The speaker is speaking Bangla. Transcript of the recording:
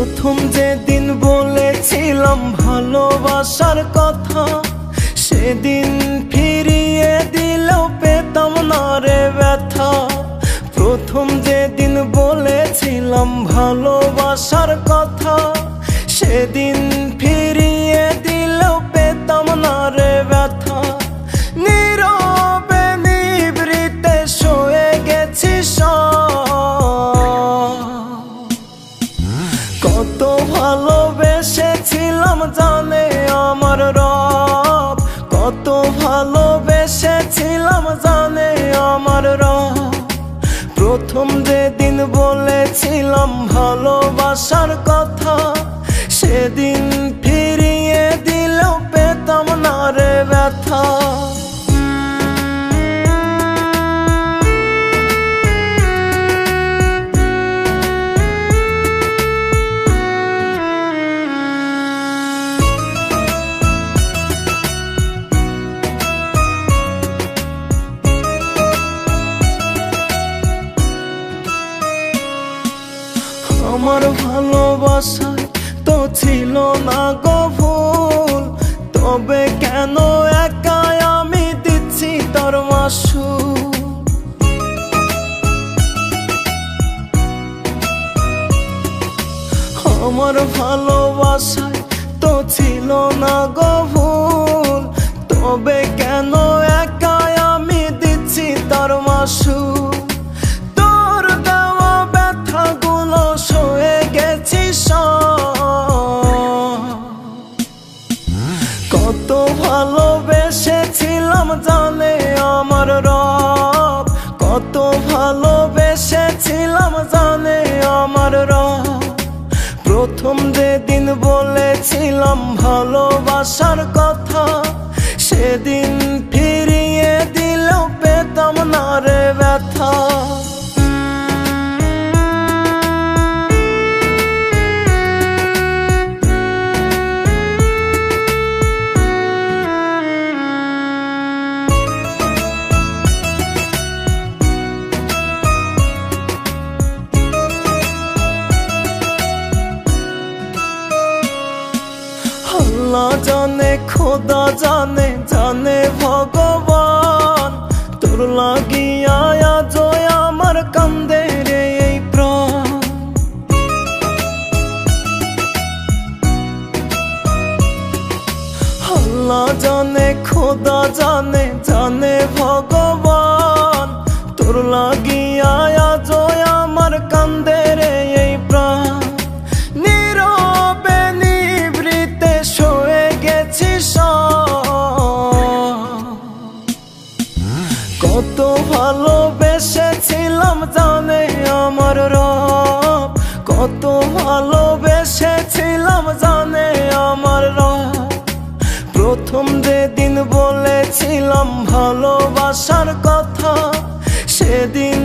প্রথম যেদিন বলেছিলাম ভালোবাসার কথা, সেদিন ফিরিয়ে দিলেও পেতাম না রে ব্যথা। প্রথম যেদিন বলেছিলাম ভালোবাসার কথা, সেদিন ফিরিয়ে দিলেও পেতাম না রে ব্যথা। কত ভালোবেসেছিলাম জানে আমার রব। কত ভালোবেসেছিলাম জানে আমার রব। প্রথম যেদিন বলেছিলাম ভালোবাসার আমার ভালোবাসায় তো ছিল না গো ভুল। তবে কেন একাই আমি দিচ্ছি তোর মাসু আমার ভালোবাসায় তো ছিল না গো ভুল। প্রথম যেদিন বলেছিলাম ভালোবাসার কথা খোদা জানে জানে ভগবান। তোর লাগিয়া জয় আমার কান্দে রে এই প্রাণ। আল্লাহ জানে, খোদা জানে জানে ভগবান। কত ভালোবেসেছিলাম জানে আমার রব। কত ভালোবেসেছিলাম জানে আমার রব। প্রথম যেদিন বলেছিলাম ভালোবাসার কথা, সেদিন